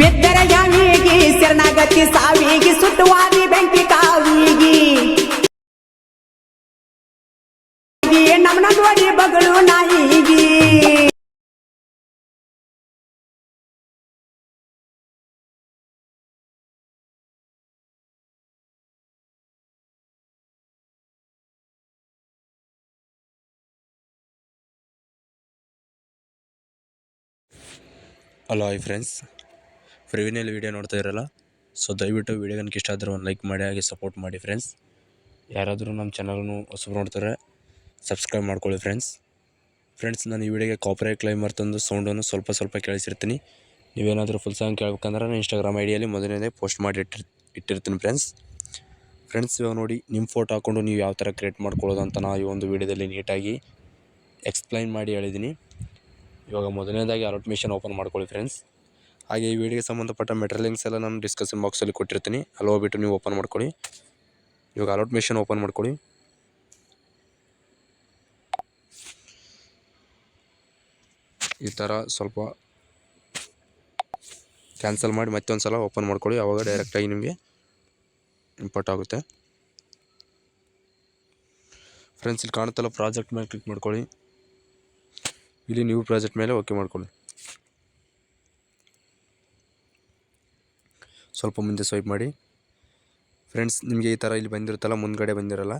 ಬಿದ್ದರ ಯಾವಿಗಿ ಶರಣಾಗತಿ ಸಾವಿಗಿ ಸುಟ್ಟುವಾದಿ ಬೆಂಕಿ ಕಾವಿಗಿ. ನಮ್ಮನ ನೋಡಿ ಬಗಳು ನಾಯಿಗಿ. ಹಲೋ ಹಾಯ್ ಫ್ರೆಂಡ್ಸ್ ಪ್ರಿವಿನಿಯಲ್ಲಿ ವೀಡಿಯೋ ನೋಡ್ತಾ ಇರಲ್ಲ. ಸೊ ದಯವಿಟ್ಟು ವೀಡಿಯೋ ನನಗೆ ಇಷ್ಟ ಆದರೆ ಒಂದು ಲೈಕ್ ಮಾಡಿ, ಹಾಗೆ ಸಪೋರ್ಟ್ ಮಾಡಿ ಫ್ರೆಂಡ್ಸ್ ಯಾರಾದರೂ ನಮ್ಮ ಚಾನಲ್ನು ಹೊಸಬ್ರು ನೋಡ್ತಾರೆ ಸಬ್ಸ್ಕ್ರೈಬ್ ಮಾಡ್ಕೊಳ್ಳಿ ಫ್ರೆಂಡ್ಸ್ ಫ್ರೆಂಡ್ಸ್ ನಾನು ಈ ವಿಡಿಯೋಗೆ ಕಾಪರೇಟ್ ಕ್ಲೈಮ್ ತಂದು ಸೌಂಡನ್ನು ಸ್ವಲ್ಪ ಸ್ವಲ್ಪ ಕೇಳಿಸಿರ್ತೀನಿ. ನೀವೇನಾದರೂ ಫುಲ್ ಸಾಂಗ್ ಕೇಳ್ಬೇಕಂದ್ರೆ ನಾನು ಇನ್ಸ್ಟಾಗ್ರಾಮ್ ಐಡಿಯಲ್ಲಿ ಮೊದಲನೇದೇ ಪೋಸ್ಟ್ ಮಾಡಿ ಇಟ್ಟಿರ್ ಇಟ್ಟಿರ್ತೀನಿ ಫ್ರೆಂಡ್ಸ್ ಫ್ರೆಂಡ್ಸ್ ಇವಾಗ ನೋಡಿ ನಿಮ್ಮ ಫೋಟೋ ಹಾಕ್ಕೊಂಡು ನೀವು ಯಾವ ಥರ ಕ್ರಿಯೇಟ್ ಮಾಡ್ಕೊಳ್ಳೋದು ಅಂತ ನಾನು ಈ ಒಂದು ವೀಡಿಯೋದಲ್ಲಿ ನೀಟಾಗಿ ಎಕ್ಸ್ಪ್ಲೈನ್ ಮಾಡಿ ಹೇಳಿದ್ದೀನಿ. ಇವಾಗ ಮೊದಲನೇದಾಗಿ ಅಲೋಟ್ಮೇಷನ್ ಮಿಷನ್ ಓಪನ್ ಮಾಡ್ಕೊಳ್ಳಿ ಫ್ರೆಂಡ್ಸ್ ಹಾಗೆ ಈ ವಿಡಿಯೋಗೆ ಸಂಬಂಧಪಟ್ಟ ಮೆಟೀರಿಯಲ್ ಲಿಂಕ್ಸ್ ಎಲ್ಲ ನಾನು ಡಿಸ್ಕಸನ್ ಬಾಕ್ಸಲ್ಲಿ ಕೊಟ್ಟಿರ್ತೀನಿ. ಅಲ್ಲಿ ಹೋಗ್ಬಿಟ್ಟು ನೀವು ಓಪನ್ ಮಾಡ್ಕೊಳ್ಳಿ ಇವಾಗ ಅಲೌಟ್ ಮಿಷನ್ ಓಪನ್ ಮಾಡ್ಕೊಳ್ಳಿ ಈ ಥರ ಸ್ವಲ್ಪ ಕ್ಯಾನ್ಸಲ್ ಮಾಡಿ ಮತ್ತೊಂದು ಸಲ ಓಪನ್ ಮಾಡ್ಕೊಳ್ಳಿ ಅವಾಗ ಡೈರೆಕ್ಟಾಗಿ ನಿಮಗೆ ಇಂಪೋರ್ಟ್ ಆಗುತ್ತೆ. ಫ್ರೆಂಡ್ಸ್ ಇಲ್ಲಿ ಕಾಣುತ್ತಲ್ಲ ಪ್ರಾಜೆಕ್ಟ್ ಮೇಲೆ ಕ್ಲಿಕ್ ಮಾಡ್ಕೊಳ್ಳಿ ಇಲ್ಲಿ ನ್ಯೂ ಪ್ರಾಜೆಕ್ಟ್ ಮೇಲೆ ಓಕೆ ಮಾಡ್ಕೊಳ್ಳಿ ಸ್ವಲ್ಪ ಮುಂದೆ ಸ್ವೈಪ್ ಮಾಡಿ. ಫ್ರೆಂಡ್ಸ್, ನಿಮಗೆ ಈ ಥರ ಇಲ್ಲಿ ಬಂದಿರುತ್ತಲ್ಲ, ಮುಂದ್ಗಡೆ ಬಂದಿರಲ್ಲ,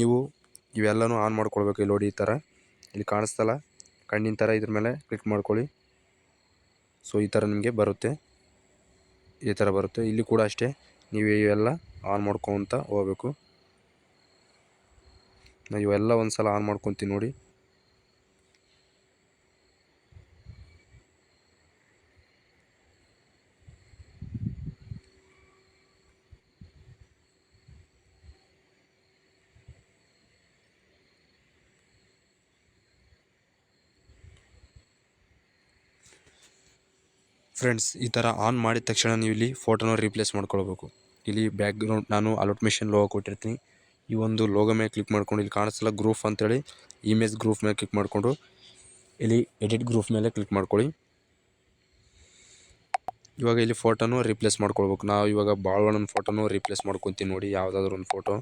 ನೀವು ಇವೆಲ್ಲನೂ ಆನ್ ಮಾಡ್ಕೊಳ್ಬೇಕು ಇಲ್ಲಿ ನೋಡಿ ಈ ಥರ. ಇಲ್ಲಿ ಕಾಣಿಸ್ತಲ್ಲ, ಕಣ್ಣಿನ ಥರ ಇದ್ರ ಮೇಲೆ ಕ್ಲಿಕ್ ಮಾಡ್ಕೊಳ್ಳಿ. ಸೊ, ಈ ಥರ ನಿಮಗೆ ಬರುತ್ತೆ. ಈ ಥರ ಬರುತ್ತೆ. ಇಲ್ಲಿ ಕೂಡ ಅಷ್ಟೇ, ನೀವು ಇವೆಲ್ಲ ಆನ್ ಮಾಡ್ಕೊತ ಹೋಗ್ಬೇಕು. ನಾನು ಇವೆಲ್ಲ ಒಂದು ಸಲ ಆನ್ ಮಾಡ್ಕೊತೀನಿ ನೋಡಿ. ಫ್ರೆಂಡ್ಸ್ ಈ ಥರ ಆನ್ ಮಾಡಿದ ತಕ್ಷಣ ನೀವು ಇಲ್ಲಿ ಫೋಟೋನ ರೀಪ್ಲೇಸ್ ಮಾಡ್ಕೊಳ್ಬೇಕು. ಇಲ್ಲಿ ಬ್ಯಾಕ್ಗ್ರೌಂಡ್ ನಾನು ಅಲೌಟ್ ಮಿಷನ್ ಲೋಗೋ ಕೊಟ್ಟಿರ್ತೀನಿ. ಈ ಒಂದು ಲೋಗೋ ಮೇಲೆ ಕ್ಲಿಕ್ ಮಾಡ್ಕೊಂಡು ಇಲ್ಲಿ ಕಾಣಿಸಲ್ಲ ಗ್ರೂಫ್ ಅಂತೇಳಿ ಇಮೇಜ್ ಗ್ರೂಫ್ ಮೇಲೆ ಕ್ಲಿಕ್ ಮಾಡಿಕೊಂಡು ಇಲ್ಲಿ ಎಡಿಟ್ ಗ್ರೂಫ್ ಮೇಲೆ ಕ್ಲಿಕ್ ಮಾಡ್ಕೊಳ್ಳಿ. ಇವಾಗ ಇಲ್ಲಿ ಫೋಟೋನು ರೀಪ್ಲೇಸ್ ಮಾಡ್ಕೊಳ್ಬೇಕು. ನಾವು ಇವಾಗ ಬಾಳವಣ್ಣನ ಫೋಟೋನು ರೀಪ್ಲೇಸ್ ಮಾಡ್ಕೊತೀವಿ ನೋಡಿ, ಯಾವುದಾದ್ರು ಒಂದು ಫೋಟೋ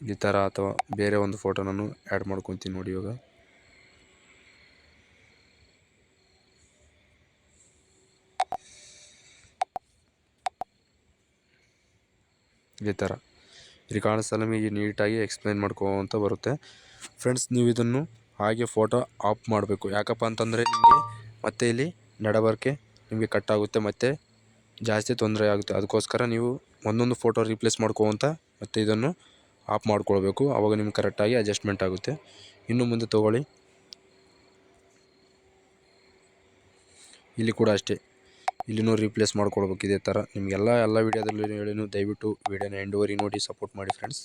ಈ ಥರ ಅಥವಾ ಬೇರೆ ಒಂದು ಫೋಟೋ ನಾನು ಆ್ಯಡ್ ಮಾಡ್ಕೊತೀನಿ ನೋಡಿ ಇವಾಗ. ಈ ಥರ. ಇಲ್ಲಿ ಕಾಣಿಸ್ತಲ್ಲ ನಿಮಗೆ ನೀಟಾಗಿ ಎಕ್ಸ್ಪ್ಲೈನ್ ಮಾಡ್ಕೋವಂತ ಬರುತ್ತೆ. ಫ್ರೆಂಡ್ಸ್, ನೀವು ಇದನ್ನು ಹಾಗೆ ಫೋಟೋ ಆಫ್ ಮಾಡಬೇಕು. ಯಾಕಪ್ಪ ಅಂತಂದರೆ ನಿಮಗೆ ಮತ್ತೆ ಇಲ್ಲಿ ನಡಬರ್ಕೆ ನಿಮಗೆ ಕಟ್ ಆಗುತ್ತೆ, ಮತ್ತು ಜಾಸ್ತಿ ತೊಂದರೆ ಆಗುತ್ತೆ. ಅದಕ್ಕೋಸ್ಕರ ನೀವು ಒಂದೊಂದು ಫೋಟೋ ರೀಪ್ಲೇಸ್ ಮಾಡ್ಕೋವಂತ ಮತ್ತು ಇದನ್ನು ಆಫ್ ಮಾಡ್ಕೊಳ್ಬೇಕು. ಆವಾಗ ನಿಮ್ಗೆ ಕರೆಕ್ಟಾಗಿ ಅಡ್ಜಸ್ಟ್ಮೆಂಟ್ ಆಗುತ್ತೆ. ಇನ್ನು ಮುಂದೆ ತೊಗೊಳ್ಳಿ. ಇಲ್ಲಿ ಕೂಡ ಅಷ್ಟೇ. ಇಲ್ಲಿನೂ ರೀಪ್ಲೇಸ್ ಮಾಡ್ಕೊಳ್ಬೇಕು ಇದೇ ಥರ. ನಿಮಗೆಲ್ಲ ಎಲ್ಲ ವೀಡಿಯೋದಲ್ಲಿ ಹೇಳಿನೂ ದಯವಿಟ್ಟು ವೀಡಿಯೋನ ಎಂಡುವರಿ ನೋಡಿ ಸಪೋರ್ಟ್ ಮಾಡಿ ಫ್ರೆಂಡ್ಸ್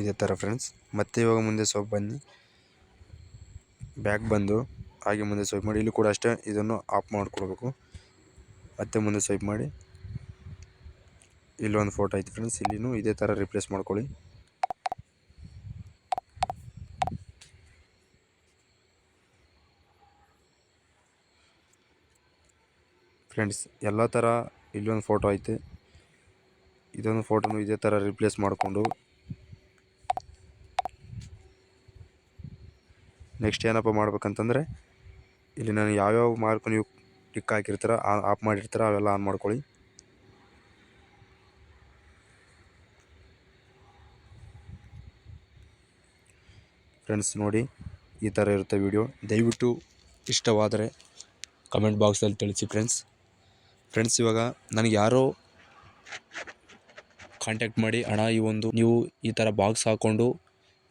ಇದೇ ಥರ ಫ್ರೆಂಡ್ಸ್ ಮತ್ತೆ ಇವಾಗ ಮುಂದೆ ಸ್ವಲ್ಪ ಬನ್ನಿ. ಬ್ಯಾಕ್ ಬಂದು, ಹಾಗೆ ಮುಂದೆ ಸ್ವೈಪ್ ಮಾಡಿ. ಇಲ್ಲಿ ಕೂಡ ಅಷ್ಟೇ ಇದನ್ನು ಆಫ್ ಮಾಡ್ಕೊಳ್ಬೇಕು. ಮತ್ತೆ ಮುಂದೆ ಸ್ವೈಪ್ ಮಾಡಿ. ಇಲ್ಲೊಂದು ಫೋಟೋ ಐತೆ ಫ್ರೆಂಡ್ಸ್ ಇಲ್ಲಿನೂ ಇದೇ ಥರ ರಿಪ್ಲೇಸ್ ಮಾಡ್ಕೊಳ್ಳಿ. ಫ್ರೆಂಡ್ಸ್ ಎಲ್ಲ ಥರ ಇಲ್ಲೊಂದು ಫೋಟೋ ಐತೆ. ಇದೊಂದು ಫೋಟೋನು ಇದೇ ಥರ ರಿಪ್ಲೇಸ್ ಮಾಡಿಕೊಂಡು. ನೆಕ್ಸ್ಟ್ ಏನಪ್ಪ ಮಾಡ್ಬೇಕಂತಂದರೆ, ಇಲ್ಲಿ ನಾನು ಯಾವ್ಯಾವ ಮಾರ್ಕ್ ನೀವು ಟಿಕ್ ಹಾಕಿರ್ತೀರ ಆಫ್ ಮಾಡಿರ್ತೀರ, ಅವೆಲ್ಲ ಆನ್ ಮಾಡ್ಕೊಳ್ಳಿ. ಫ್ರೆಂಡ್ಸ್ ನೋಡಿ ಈ ಥರ ಇರುತ್ತೆ ವಿಡಿಯೋ. ದಯವಿಟ್ಟು ಇಷ್ಟವಾದರೆ ಕಮೆಂಟ್ ಬಾಕ್ಸಲ್ಲಿ ತಿಳಿಸಿ ಫ್ರೆಂಡ್ಸ್. ಫ್ರೆಂಡ್ಸ್, ಇವಾಗ ನನಗೆ ಯಾರೋ ಕಾಂಟ್ಯಾಕ್ಟ್ ಮಾಡಿ, ಅಣ್ಣ, ಈ ಒಂದು ನೀವು ಈ ಥರ ಬಾಕ್ಸ್ ಹಾಕ್ಕೊಂಡು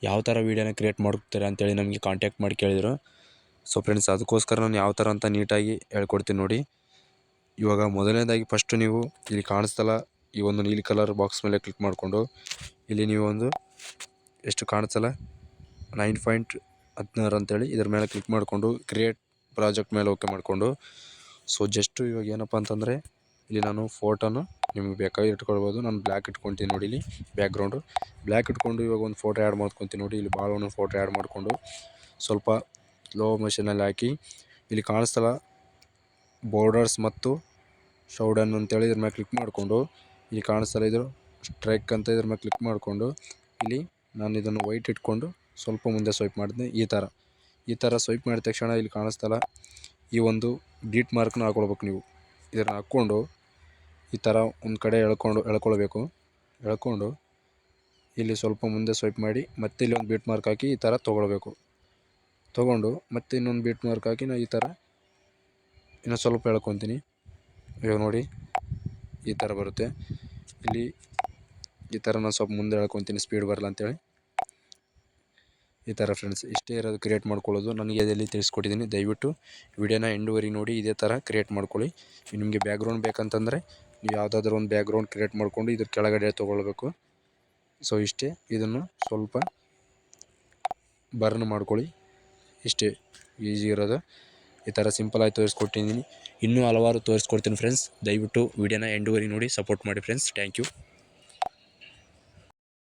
ಯಾವ ಥರ ವೀಡಿಯೋನ ಕ್ರಿಯೇಟ್ ಮಾಡ್ತೀರಾ ಅಂತೇಳಿ ನಮಗೆ ಕಾಂಟ್ಯಾಕ್ಟ್ ಮಾಡಿ ಕೇಳಿದರು. ಸೊ ಫ್ರೆಂಡ್ಸ್, ಅದಕ್ಕೋಸ್ಕರ ನಾನು ಯಾವ ಥರ ಅಂತ ನೀಟಾಗಿ ಹೇಳ್ಕೊಡ್ತೀನಿ ನೋಡಿ. ಇವಾಗ ಮೊದಲನೇದಾಗಿ ಫಸ್ಟು ನೀವು ಇಲ್ಲಿ ಕಾಣಿಸ್ತಲ್ಲ ಈ ಒಂದು ನೀಲಿ ಕಲರ್ ಬಾಕ್ಸ್ ಮೇಲೆ ಕ್ಲಿಕ್ ಮಾಡಿಕೊಂಡು, ಇಲ್ಲಿ ನೀವು ಒಂದು ಎಷ್ಟು ಕಾಣಿಸ್ತಲ್ಲ? ನೈನ್ ಪಾಯಿಂಟ್ ಹದಿನಾರು ಅಂತೇಳಿ ಇದ್ರ ಮೇಲೆ ಕ್ಲಿಕ್ ಮಾಡಿಕೊಂಡು ಕ್ರಿಯೇಟ್ ಪ್ರಾಜೆಕ್ಟ್ ಮೇಲೆ ಓಕೆ ಮಾಡಿಕೊಂಡು. ಸೊ ಜಸ್ಟು ಇವಾಗ ಏನಪ್ಪ ಅಂತಂದರೆ, ಇಲ್ಲಿ ನಾನು ಫೋಟೋನು ನಿಮ್ಗೆ ಬೇಕಾಗಿ ಇಟ್ಕೊಳ್ಬೋದು. ನಾನು ಬ್ಲ್ಯಾಕ್ ಇಟ್ಕೊತೀನಿ ನೋಡಿ ಇಲ್ಲಿ ಬ್ಯಾಕ್ಗ್ರೌಂಡು ಬ್ಲ್ಯಾಕ್ ಇಟ್ಕೊಂಡು ಇವಾಗ ಒಂದು ಫೋಟೋ ಆ್ಯಡ್ ಮಾಡ್ಕೊತೀನಿ ನೋಡಿ, ಇಲ್ಲಿ ಭಾಳ ಒಂದು ಫೋಟೋ ಆ್ಯಡ್ ಮಾಡಿಕೊಂಡು ಸ್ವಲ್ಪ ಲೋ ಮೆಷಿನಲ್ಲಿ ಹಾಕಿ, ಇಲ್ಲಿ ಕಾಣಿಸ್ತಲ್ಲ ಬೋರ್ಡರ್ಸ್ ಮತ್ತು ಶೌಡನ್ ಅಂತೇಳಿ ಇದ್ರ ಮೇಲೆ ಕ್ಲಿಕ್ ಮಾಡಿಕೊಂಡು, ಇಲ್ಲಿ ಕಾಣಿಸ್ತಲ್ಲ ಇದು ಸ್ಟ್ರೈಕ್ ಅಂತ ಇದ್ರ ಮೇಲೆ ಕ್ಲಿಕ್ ಮಾಡಿಕೊಂಡು, ಇಲ್ಲಿ ನಾನು ಇದನ್ನು ವೈಟ್ ಇಟ್ಕೊಂಡು ಸ್ವಲ್ಪ ಮುಂದೆ ಸ್ವೈಪ್ ಮಾಡಿದ್ನಿ. ಈ ಥರ. ಈ ಥರ ಸ್ವೈಪ್ ಮಾಡಿದ ತಕ್ಷಣ ಇಲ್ಲಿ ಕಾಣಿಸ್ತಲ್ಲ, ಈ ಒಂದು ಬೀಟ್ ಮಾರ್ಕ್ನ ಹಾಕೊಳ್ಬೇಕು ನೀವು. ಇದನ್ನು ಹಾಕ್ಕೊಂಡು ಈ ಥರ ಒಂದು ಕಡೆ ಎಳ್ಕೊಂಡು, ಎಳ್ಕೊಳ್ಬೇಕು. ಎಳ್ಕೊಂಡು ಇಲ್ಲಿ ಸ್ವಲ್ಪ ಮುಂದೆ ಸ್ವೈಪ್ ಮಾಡಿ, ಮತ್ತೆ ಇಲ್ಲಿ ಒಂದು ಬೀಟ್ ಮಾರ್ಕ್ ಹಾಕಿ ಈ ಥರ ತೊಗೊಳ್ಬೇಕು. ತೊಗೊಂಡು ಮತ್ತೆ ಇನ್ನೊಂದು ಬೀಟ್ ಮಾರ್ಕ್ ಹಾಕಿ ನಾನು ಈ ಥರ ಇನ್ನು ಸ್ವಲ್ಪ ಎಳ್ಕೊತೀನಿ. ಇವಾಗ ನೋಡಿ, ಈ ಥರ ಬರುತ್ತೆ. ಇಲ್ಲಿ ಈ ಥರ ನಾನು ಸ್ವಲ್ಪ ಮುಂದೆ ಎಳ್ಕೊತೀನಿ, ಸ್ಪೀಡ್ ಬರಲ್ಲ ಅಂತೇಳಿ. ಈ ಥರ ಫ್ರೆಂಡ್ಸ್ ಇಷ್ಟೇ ಇರೋದು ಕ್ರಿಯೇಟ್ ಮಾಡ್ಕೊಳ್ಳೋದು ನನಗೆ ಅದರಲ್ಲಿ ತಿಳಿಸ್ಕೊಟ್ಟಿದ್ದೀನಿ. ದಯವಿಟ್ಟು ವಿಡಿಯೋನ ಎಂಡುವರಿ ನೋಡಿ ಇದೇ ಥರ ಕ್ರಿಯೇಟ್ ಮಾಡ್ಕೊಳ್ಳಿ. ನಿಮಗೆ ಬ್ಯಾಕ್ಗ್ರೌಂಡ್ ಬೇಕಂತಂದರೆ ನೀವು ಯಾವುದಾದ್ರೂ ಒಂದು ಬ್ಯಾಕ್ಗ್ರೌಂಡ್ ಕ್ರಿಯೇಟ್ ಮಾಡಿಕೊಂಡು ಇದ್ರ ಕೆಳಗಡೆ ತೊಗೊಳ್ಬೇಕು. ಸೊ ಇಷ್ಟೇ ಇದನ್ನು ಸ್ವಲ್ಪ ಬರ್ನ್ ಮಾಡ್ಕೊಳ್ಳಿ. ಇಷ್ಟೇ ಈಸಿ ಇರೋದು. ಈ ಥರ ಸಿಂಪಲಾಗಿ ತೋರಿಸ್ಕೊಟ್ಟಿದ್ದೀನಿ. ಇನ್ನೂ ಹಲವಾರು ತೋರಿಸ್ಕೊಡ್ತೀನಿ ಫ್ರೆಂಡ್ಸ್ ದಯವಿಟ್ಟು ವಿಡಿಯೋನ ಎಂಡುವರಿ ನೋಡಿ ಸಪೋರ್ಟ್ ಮಾಡಿ ಫ್ರೆಂಡ್ಸ್ ಥ್ಯಾಂಕ್ ಯು